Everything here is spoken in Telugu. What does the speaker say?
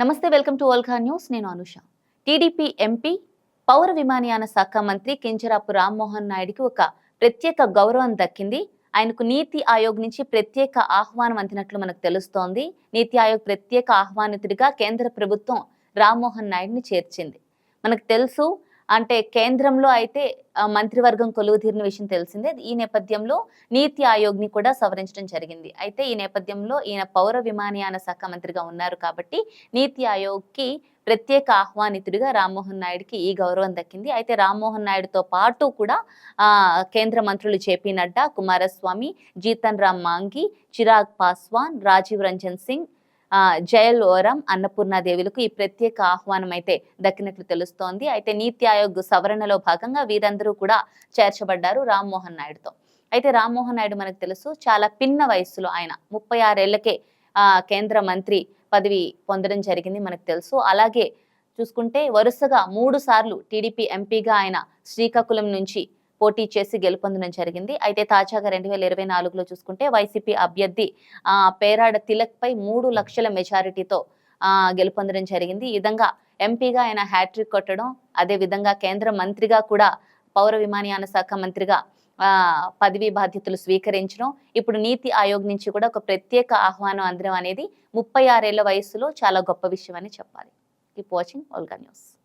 నమస్తే వెల్కమ్ టు ఓల్కా న్యూస్. నేను అనుష. టీడీపీ ఎంపీ పౌర విమానయాన శాఖ మంత్రి కింజరాపు రామ్మోహన్ నాయుడికి ఒక ప్రత్యేక గౌరవం దక్కింది. ఆయనకు నీతి ఆయోగ్ నుంచి ప్రత్యేక ఆహ్వానం అందినట్లు మనకు తెలుస్తోంది. నీతి ఆయోగ్ ప్రత్యేక ఆహ్వానితుడిగా కేంద్ర ప్రభుత్వం రామ్మోహన్ నాయుడిని చేర్చింది. మనకు తెలుసు అంటే కేంద్రంలో అయితే మంత్రివర్గం కొలువు తీరిన విషయం తెలిసిందే. ఈ నేపథ్యంలో నీతి ఆయోగ్ని కూడా సవరించడం జరిగింది. అయితే ఈ నేపథ్యంలో ఈయన పౌర విమానయాన శాఖ మంత్రిగా ఉన్నారు కాబట్టి నీతి ఆయోగ్కి ప్రత్యేక ఆహ్వానితుడిగా రామ్మోహన్ నాయుడుకి ఈ గౌరవం దక్కింది. అయితే రామ్మోహన్ నాయుడుతో పాటు కూడా కేంద్ర మంత్రులు జేపీ నడ్డా కుమారస్వామి జీతన్ రామ్ మాంగి చిరాగ్ పాస్వాన్ రాజీవ్ రంజన్ సింగ్ జయల్ ఓరం అన్నపూర్ణాదేవులకు ఈ ప్రత్యేక ఆహ్వానం అయితే దక్కినట్లు తెలుస్తోంది. అయితే నీతి ఆయోగ్ సవరణలో భాగంగా వీరందరూ కూడా చేర్చబడ్డారు రామ్మోహన్ నాయుడుతో. అయితే రామ్మోహన్ నాయుడు మనకు తెలుసు చాలా పిన్న వయస్సులో ఆయన ముప్పై ఆరేళ్ళకే కేంద్ర మంత్రి పదవి పొందడం జరిగింది మనకు తెలుసు. అలాగే చూసుకుంటే వరుసగా మూడు సార్లు టీడీపీ ఎంపీగా ఆయన శ్రీకాకుళం నుంచి పోటీ చేసి గెలుపొందడం జరిగింది. అయితే తాజాగా రెండు వేల ఇరవై నాలుగులో చూసుకుంటే వైసీపీ అభ్యర్థి ఆ, పేరాడ తిలక్ పై మూడు లక్షల మెజారిటీతో ఆ, గెలుపొందడం జరిగింది. ఈ విధంగా ఎంపీగా ఆయన హ్యాట్రిక్ కొట్టడం అదే విధంగా కేంద్ర మంత్రిగా కూడా పౌర విమానయాన శాఖ మంత్రిగా ఆ, పదవీ బాధ్యతలు స్వీకరించడం. ఇప్పుడు నీతి ఆయోగ్ నుంచి కూడా ఒక ప్రత్యేక ఆహ్వానం అందడం అనేది ముప్పై ఆరేళ్ళ వయసులో చాలా గొప్ప విషయం అని చెప్పాలి. Keep watching Olga news